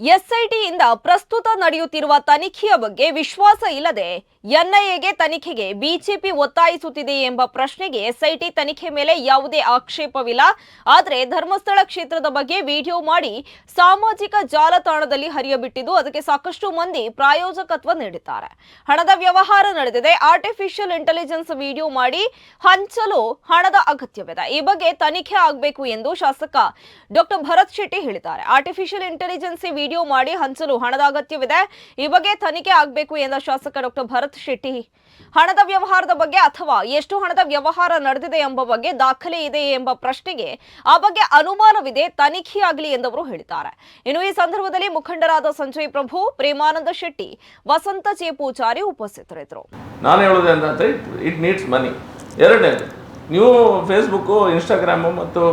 ಎಸ್ಐಟಿಯಿಂದ ಪ್ರಸ್ತುತ ನಡೆಯುತ್ತಿರುವ ತನಿಖೆಯ ಬಗ್ಗೆ ವಿಶ್ವಾಸ ಇಲ್ಲದೆ ಎನ್ಐಎಗೆ ತನಿಖೆಗೆ ಬಿಜೆಪಿ ಒತ್ತಾಯಿಸುತ್ತಿದೆ ಎಂಬ ಪ್ರಶ್ನೆಗೆ ಎಸ್ಐಟಿ ತನಿಖೆ ಮೇಲೆ ಯಾವುದೇ ಆಕ್ಷೇಪವಿಲ್ಲ. ಆದರೆ ಧರ್ಮಸ್ಥಳ ಕ್ಷೇತ್ರದ ಬಗ್ಗೆ ವಿಡಿಯೋ ಮಾಡಿ ಸಾಮಾಜಿಕ ಜಾಲತಾಣದಲ್ಲಿ ಹರಿಯಬಿಟ್ಟಿದ್ದು ಅದಕ್ಕೆ ಸಾಕಷ್ಟು ಮಂದಿ ಪ್ರಾಯೋಜಕತ್ವ ನೀಡಿದ್ದಾರೆ. ಹಣದ ವ್ಯವಹಾರ ನಡೆದಿದೆ. ಆರ್ಟಿಫಿಷಿಯಲ್ ಇಂಟೆಲಿಜೆನ್ಸ್ ವಿಡಿಯೋ ಮಾಡಿ ಹಂಚಲು ಹಣದ ಅಗತ್ಯವಿದೆ. ಈ ಬಗ್ಗೆ ತನಿಖೆ ಆಗಬೇಕು ಎಂದು ಶಾಸಕ ಡಾಕ್ಟರ್ ಭರತ್ ಶೆಟ್ಟಿ ಹೇಳಿದ್ದಾರೆ. ಆರ್ಟಿಫಿಷಿಯಲ್ ಇಂಟೆಲಿಜೆನ್ಸ್ ವಿಡಿಯೋ ಮಾಡಿ ಹಂಚಲು ಹಣದ ಅಗತ್ಯವಿದೆ. ಈ ಬಗ್ಗೆ ತನಿಖೆ ಆಗಬೇಕು ಎಂದ ಶಾಸಕ ಡಾಕ್ಟರ್ ಭರತ್ ಶೆಟ್ಟಿ. ಹಣದ ವ್ಯವಹಾರದ ಬಗ್ಗೆ ಅಥವಾ ಎಷ್ಟು ಹಣದ ವ್ಯವಹಾರ ನಡೆದಿದೆ ಎಂಬ ಬಗ್ಗೆ ದಾಖಲೆ ಇದೆ ಎಂಬ ಪ್ರಶ್ನೆಗೆ ಆ ಬಗ್ಗೆ ಅನುಮಾನವಿದೆ ತನಿಖೆಯಾಗಲಿ ಎಂದವರು ಹೇಳಿದ್ದಾರೆ. ಇನ್ನು ಈ ಸಂದರ್ಭದಲ್ಲಿ ಮುಖಂಡರಾದ ಸಂಜಯ್ ಪ್ರಭು, ಪ್ರೇಮಾನಂದ ಶೆಟ್ಟಿ, ವಸಂತ ಜೆ ಪೂಜಾರಿ ಉಪಸ್ಥಿತರಿದ್ದರು. ನಾನು ಹೇಳೋದು ಇಟ್ ಇಟ್ ನೀಡ್ಸ್ ಮನಿ ಎರಡನೇದು, ನೀವು ಫೇಸ್ಬುಕ್ಕು ಇನ್ಸ್ಟಾಗ್ರಾಮು ಮತ್ತು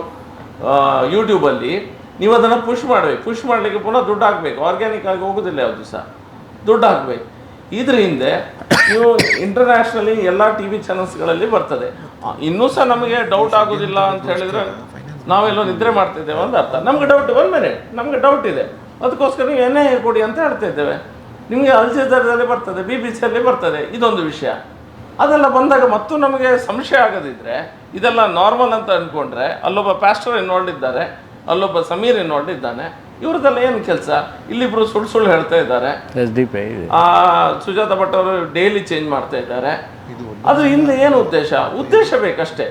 ಯೂಟ್ಯೂಬಲ್ಲಿ ನೀವು ಅದನ್ನು ಪುಷ್ ಮಾಡಬೇಕು. ಪುಷ್ ಮಾಡಲಿಕ್ಕೆ ಪುನಃ ದುಡ್ಡು ಹಾಕ್ಬೇಕು. ಆರ್ಗ್ಯಾನಿಕ್ ಆಗಿ ಹೋಗೋದಿಲ್ಲ ಯಾವುದು ಸಹ. ದುಡ್ಡು ಹಾಕ್ಬೇಕು. ಇದ್ರ ಹಿಂದೆ ನೀವು ಇಂಟರ್ನ್ಯಾಷನಲಿ ಎಲ್ಲ ಟಿ ವಿ ಚಾನಲ್ಸ್ಗಳಲ್ಲಿ ಬರ್ತದೆ. ಇನ್ನೂ ಸಹ ನಮಗೆ ಡೌಟ್ ಆಗೋದಿಲ್ಲ ಅಂತ ಹೇಳಿದರೆ ನಾವೆಲ್ಲೋ ನಿದ್ರೆ ಮಾಡ್ತಿದ್ದೇವೆ ಅಂತ ಅರ್ಥ. ನಮಗೆ ಡೌಟ್ ಒನ್ ಮಿನಿಟ್ ನಮಗೆ ಡೌಟ್ ಇದೆ. ಅದಕ್ಕೋಸ್ಕರ ನೀವು ಏನೇ ಕೊಡಿ ಅಂತ ಹೇಳ್ತಾ ಇದ್ದೇವೆ. ನಿಮಗೆ ದರದಲ್ಲಿ ಬರ್ತದೆ ಬಿ ಬಿ ಸಿಯಲ್ಲಿ ಬರ್ತದೆ. ಇದೊಂದು ವಿಷಯ. ಅದೆಲ್ಲ ಬಂದಾಗ ಮತ್ತು ನಮಗೆ ಸಂಶಯ ಆಗದಿದ್ದರೆ ಇದೆಲ್ಲ ನಾರ್ಮಲ್ ಅಂತ ಅಂದ್ಕೊಂಡ್ರೆ ಅಲ್ಲೊಬ್ಬ ಪ್ಯಾಸ್ಟರ್ ಇನ್ವಾಲ್ಡ್ ಇದ್ದಾರೆ. ಅಲ್ಲೊಬ್ಬ ಸಮೀರ್ ನೋಡಿದ್ದಾನೆ ಇದ್ದಾನೆ. ಇವ್ರದ್ದೆಲ್ಲ ಏನು ಕೆಲಸ? ಇಲ್ಲಿಬ್ರು ಸುಳ್ಳು ಸುಳ್ಳು ಹೇಳ್ತಾ ಇದ್ದಾರೆ. ಎಸ್ ಡಿ ಪಿ ಇದೆ. ಆ ಸುಜಾತ ಭಟ್ ಅವರು ಡೈಲಿ ಚೇಂಜ್ ಮಾಡ್ತಾ ಇದ್ದಾರೆ. ಅದು ಹಿಂದೆ ಏನು ಉದ್ದೇಶ? ಉದ್ದೇಶ ಬೇಕಷ್ಟೇ.